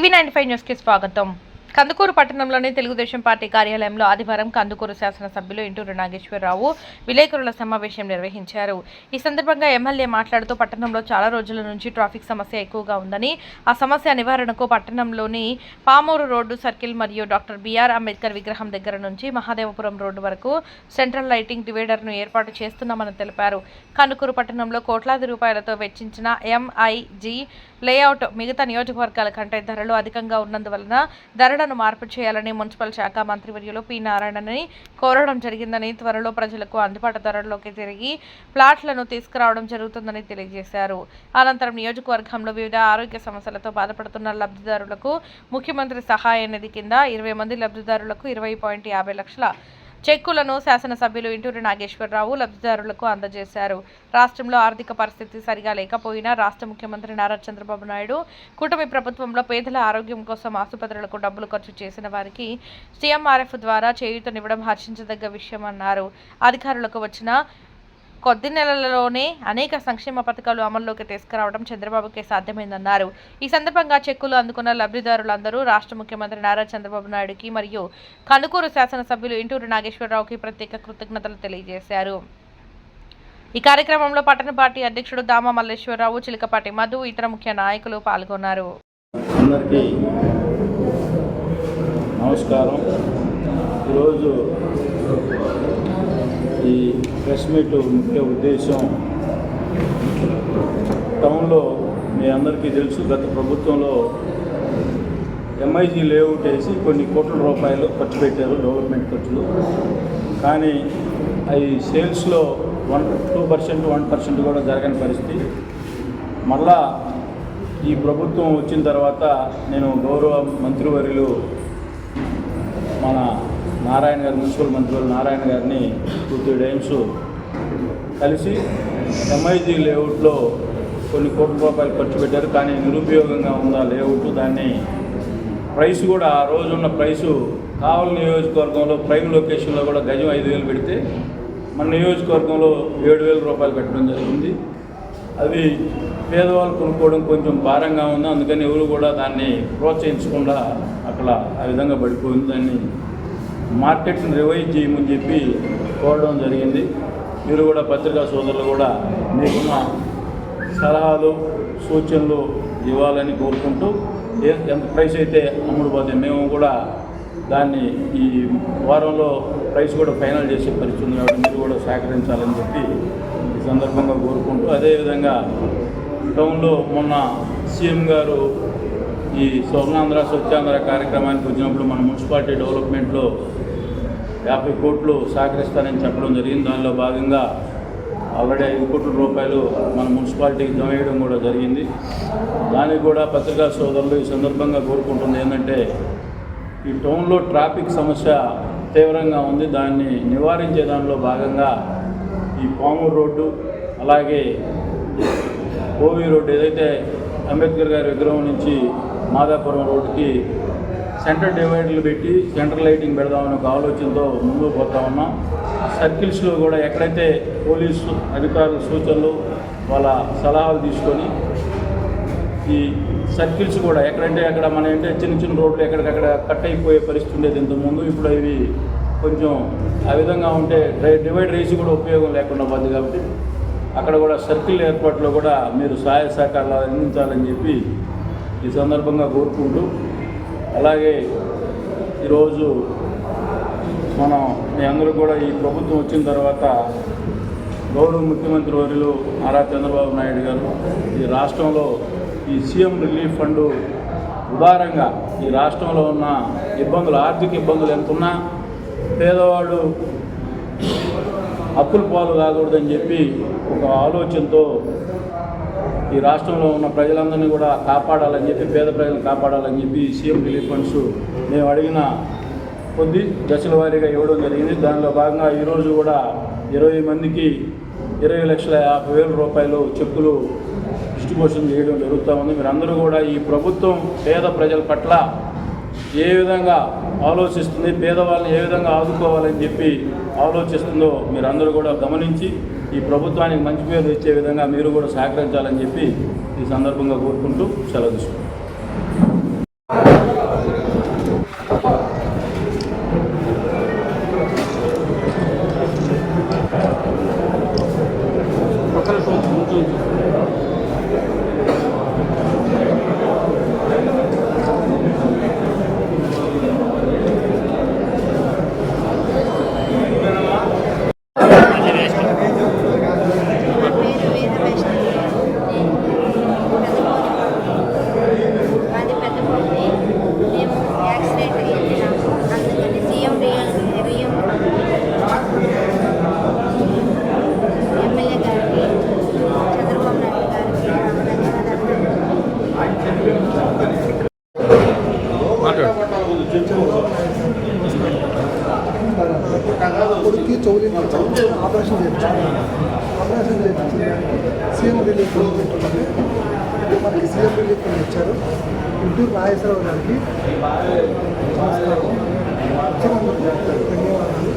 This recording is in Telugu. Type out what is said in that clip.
టీవీ నైన్టీ ఫైవ్ న్యూస్కి స్వాగతం. కందుకూరు పట్టణంలోని తెలుగుదేశం పార్టీ కార్యాలయంలో ఆదివారం కందుకూరు శాసనసభ్యులు ఇంటూరు నాగేశ్వరరావు విలేకరుల సమావేశం నిర్వహించారు. ఈ సందర్భంగా ఎమ్మెల్యే మాట్లాడుతూ పట్టణంలో చాలా రోజుల నుంచి ట్రాఫిక్ సమస్య ఎక్కువగా ఉందని ఆ సమస్య నివారణకు పట్టణంలోని పామూరు రోడ్డు సర్కిల్ మరియు డాక్టర్ బిఆర్ అంబేద్కర్ విగ్రహం దగ్గర నుంచి మహాదేవపురం రోడ్డు వరకు సెంట్రల్ లైటింగ్ డివైడర్ను ఏర్పాటు చేస్తున్నామని తెలిపారు. కనుకూరు పట్టణంలో కోట్లాది రూపాయలతో వెచ్చించిన ఎంఐజీ లేఅవుట్ మిగతా నియోజకవర్గాల కంటే ధరలు అధికంగా ఉన్నందువలన ధరలను మార్పు చేయాలని మున్సిపల్ శాఖ మంత్రివర్యులు పి నారాయణని కోరడం జరిగిందని త్వరలో ప్రజలకు అందుబాటు ధరల్లోకి తిరిగి ప్లాట్లను తీసుకురావడం జరుగుతుందని తెలియజేశారు. అనంతరం నియోజకవర్గంలో వివిధ ఆరోగ్య సమస్యలతో బాధపడుతున్న లబ్ధిదారులకు ముఖ్యమంత్రి సహాయ నిధి కింద ఇరవై మంది లబ్ధిదారులకు ఇరవై పాయింట్ యాభై లక్షల చెక్కులను శాసనసభ్యులు ఇంటూరి నాగేశ్వరరావు లబ్ధిదారులకు అందజేశారు. రాష్ట్రంలో ఆర్థిక పరిస్థితి సరిగా లేకపోయినా రాష్ట్ర ముఖ్యమంత్రి నారా చంద్రబాబు నాయుడు కూటమి ప్రభుత్వంలో పేదల ఆరోగ్యం కోసం ఆసుపత్రులకు డబ్బులు ఖర్చు చేసిన వారికి సీఎంఆర్ఎఫ్ ద్వారా చేయూతనివ్వడం హర్షించదగ్గ విషయమన్నారు. అధికారులకు వచ్చిన కొద్ది నెలలలోనే అనేక సంక్షేమ పథకాలు అమల్లోకి తీసుకురావడం చంద్రబాబుకే సాధ్యమైందన్నారు. ఈ సందర్భంగా చెక్కులు అందుకున్న లబ్ధిదారులందరూ రాష్ట్ర ముఖ్యమంత్రి నారా చంద్రబాబు నాయుడుకి మరియు కనుకూరు శాసనసభ్యులు ఇంటూరు నాగేశ్వరరావుకి ప్రత్యేక కృతజ్ఞతలు తెలియజేశారు. ఈ కార్యక్రమంలో పట్టణ పార్టీ అధ్యక్షుడు దామ మల్లేశ్వరరావు చిలకపాటి మధు ఇతర ముఖ్య నాయకులు పాల్గొన్నారు. అందరికీ నమస్కారం. ఈరోజు ఈ ప్రెస్ మీట్ ముఖ్య ఉద్దేశం టౌన్లో మీ అందరికీ తెలుసు గత ప్రభుత్వంలో ఎంఐజీ లేఅవుట్ వేసి కొన్ని కోట్ల రూపాయలు ఖర్చు పెట్టారు డెవలప్మెంట్ ఖర్చులు. కానీ అవి సేల్స్లో one two percent one percent కూడా జరగని పరిస్థితి. మళ్ళా ఈ ప్రభుత్వం వచ్చిన తర్వాత నేను గౌరవ మంత్రివర్యులు మన నారాయణ గారు మున్సిపల్ మంత్రులు నారాయణ గారిని టూ త్రీ టైమ్స్ కలిసి ఎంఐజీ లేఅవుట్లో కొన్ని కోట్ల రూపాయలు ఖర్చు పెట్టారు. కానీ నిరుపయోగంగా ఉందా లేఅవుట్ దాన్ని ప్రైస్ కూడా ఆ రోజు ఉన్న ప్రైసు కావలి నియోజకవర్గంలో ప్రైమ్ లొకేషన్లో కూడా గజం ఐదు వేలు పెడితే మన నియోజకవర్గంలో ఏడు వేల రూపాయలు పెట్టడం జరిగింది. అది పేదవాళ్ళు కొనుక్కోవడం కొంచెం భారంగా ఉంది. అందుకని ఎవరు కూడా దాన్ని ప్రోత్సహించకుండా అక్కడ ఆ విధంగా పడిపోయింది. దాన్ని మార్కెట్ని రివైజ్ చేయమని చెప్పి కోరడం జరిగింది. మీరు కూడా పత్రికా సోదరులు కూడా మీకున్న సలహాలు సూచనలు ఇవ్వాలని కోరుకుంటూ ఎంత ప్రైస్ అయితే అమ్ముడుపోతే మేము కూడా దాన్ని ఈ వారంలో ప్రైస్ కూడా ఫైనల్ చేసే పరిస్థితి కాబట్టి మీరు కూడా సహకరించాలని చెప్పి ఈ సందర్భంగా కోరుకుంటూ అదేవిధంగా టౌన్లో మొన్న సీఎం గారు ఈ స్వర్ణాంధ్ర స్వచ్ఛాంధ్ర కార్యక్రమానికి వచ్చినప్పుడు మన మున్సిపాలిటీ డెవలప్మెంట్లో యాభై కోట్లు సహకరిస్తానని చెప్పడం జరిగింది. దానిలో భాగంగా ఆల్రెడీ ఐదు కోట్ల రూపాయలు మన మున్సిపాలిటీకి జమ వేయడం కూడా జరిగింది. దానికి కూడా పత్రికా సోదరులు ఈ సందర్భంగా కోరుకుంటుంది ఏంటంటే ఈ టౌన్లో ట్రాఫిక్ సమస్య తీవ్రంగా ఉంది. దాన్ని నివారించే దానిలో భాగంగా ఈ పామూరు రోడ్డు అలాగే ఓవి రోడ్డు ఏదైతే అంబేద్కర్ గారి విగ్రహం నుంచి మాదాపురం రోడ్డుకి సెంటర్ డివైడర్లు పెట్టి సెంటర్ లైటింగ్ పెడదామని ఒక ఆలోచనతో ముందుకు పోతా ఉన్నాం. సర్కిల్స్లో కూడా ఎక్కడైతే పోలీసు అధికారుల సూచనలు వాళ్ళ సలహాలు తీసుకొని ఈ సర్కిల్స్ కూడా ఎక్కడంటే అక్కడ మన ఏంటంటే చిన్న చిన్న రోడ్లు ఎక్కడికక్కడ కట్ అయిపోయే పరిస్థితి ఉండేది ఇంతకుముందు. ఇప్పుడు ఇవి కొంచెం ఆ విధంగా ఉంటే డ్రై- డివైడ్ రేసి కూడా ఉపయోగం లేకుండా పోతుంది కాబట్టి అక్కడ కూడా సర్కిల్ ఏర్పాట్లో కూడా మీరు సహాయ సహకారాలు అందించాలని చెప్పి ఈ సందర్భంగా కోరుకుంటూ అలాగే ఈరోజు మనం మీ అందరూ కూడా ఈ ప్రభుత్వం వచ్చిన తర్వాత గౌరవ ముఖ్యమంత్రి వర్యులు నారా చంద్రబాబు నాయుడు గారు ఈ రాష్ట్రంలో ఈ సీఎం రిలీఫ్ ఫండ్ ఉదారంగా ఈ రాష్ట్రంలో ఉన్న ఇబ్బందులు ఆర్థిక ఇబ్బందులు ఎంతున్నా పేదవాడు అప్పుల పాలు కాకూడదని చెప్పి ఒక ఆలోచనతో ఈ రాష్ట్రంలో ఉన్న ప్రజలందరినీ కూడా కాపాడాలని చెప్పి పేద ప్రజలను కాపాడాలని చెప్పి సీఎం రిలీఫ్ ఫండ్స్ మేము అడిగిన కొద్ది దశల వారీగా ఇవ్వడం జరిగింది. దానిలో భాగంగా ఈరోజు కూడా ఇరవై మందికి ఇరవై లక్షల యాభై వేల రూపాయలు చెక్కులు డిస్ట్రిబ్యూషన్ చేయడం జరుగుతూ ఉంది. మీరందరూ కూడా ఈ ప్రభుత్వం పేద ప్రజల పట్ల ఏ విధంగా ఆలోచిస్తుంది పేదవాళ్ళని ఏ విధంగా ఆదుకోవాలని చెప్పి ఆలోచిస్తుందో మీరందరూ కూడా గమనించి ఈ ప్రభుత్వానికి మంచి పేరు ఇచ్చే విధంగా మీరు కూడా సహకరించాలని చెప్పి ఈ సందర్భంగా కోరుకుంటూ సెలవు ఆపరేషన్ చేయించుకున్నాను ఆపరేషన్ చేయించిన సీఎం రిలీఫ్ పెట్టుకుంటే మనకి సీఎం రిలీఫ్ ఫండ్ ఇచ్చారు గుంటూరు నాగేశ్వరరావు గారికి నమస్కారం వచ్చినందుకు ధన్యవాదాలు.